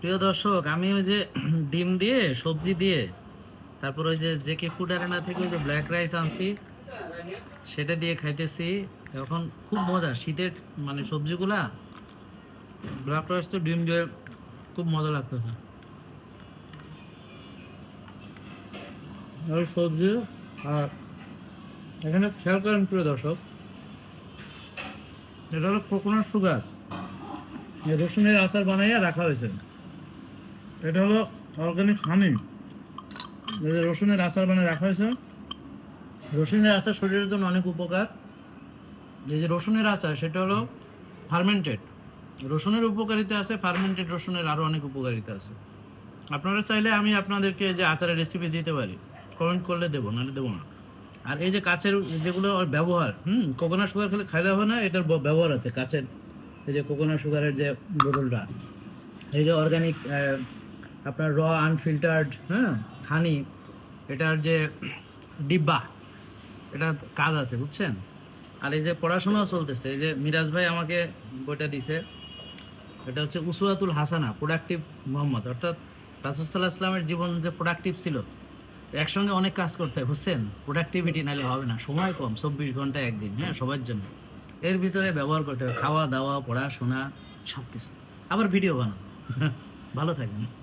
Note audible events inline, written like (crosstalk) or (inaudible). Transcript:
প্রিয় দর্শক, আমি ওই যে (clears throat) ডিম দিয়ে, সবজি দিয়ে, তারপর ওই যে জেকে ফুড অ্যারেনা থেকে ওই যে ব্ল্যাক রাইস আনছি, সেটা দিয়ে খাইতেছি। এখন খুব মজা, শীতের মানে সবজিগুলা ব্ল্যাক রাইস তো ডিম দিয়ে খুব মজা লাগতেছে। আর সবজি, আর এখানে খেয়াল করেন প্রিয় দর্শক, এটা হলো কোকোনাট সুগার রসুনের আচার বানাইয়া রাখা হয়েছে। এটা হলো অর্গানিক হানি যে রসুনের আচার বানিয়ে রাখা হয়েছে। রসুনের আচার শরীরের জন্য অনেক উপকার। এই যে রসুনের আচার, সেটা হলো ফার্মেন্টেড রসুনের উপকারিতা আছে ফার্মেন্টেড রসুনের আরও অনেক উপকারিতা আছে। আপনারা চাইলে আমি আপনাদেরকে যে আচারের রেসিপি দিতে পারি। কমেন্ট করলে দেবো, নাহলে দেবো না। আর এই যে কাছের যেগুলো ব্যবহার, হুম কোকোনাট সুগার খেলে খাইলে হবে না, এটার ব্যবহার আছে কাছের। এই যে কোকোনাট সুগারের যে বোতলটা এই যে অর্গানিক আপনার র আনফিল্টার্ড হ্যাঁ হানি এটার যে ডিব্বা, এটা কাজ আছে, বুঝছেন? আর এই যে পড়াশোনাও চলতেছে, এই যে মিরাজ ভাই আমাকে বইটা দিছে, এটা হচ্ছে উসুয়াতুল হাসানা প্রোডাক্টিভ মোহাম্মদ, অর্থাৎ রাসুসাল্লাহ ইসলামের জীবন যে প্রোডাক্টিভ ছিল, একসঙ্গে অনেক কাজ করতে বুঝছেন? প্রোডাক্টিভিটি নাহলে হবে না, সময় কম, চব্বিশ ঘণ্টা একদিন হ্যাঁ সবার জন্য। এর ভিতরে ব্যবহার করতে হবে খাওয়া দাওয়া, পড়াশোনা সব কিছু আবার ভিডিও বানানো। (laughs) ভালো থাকেন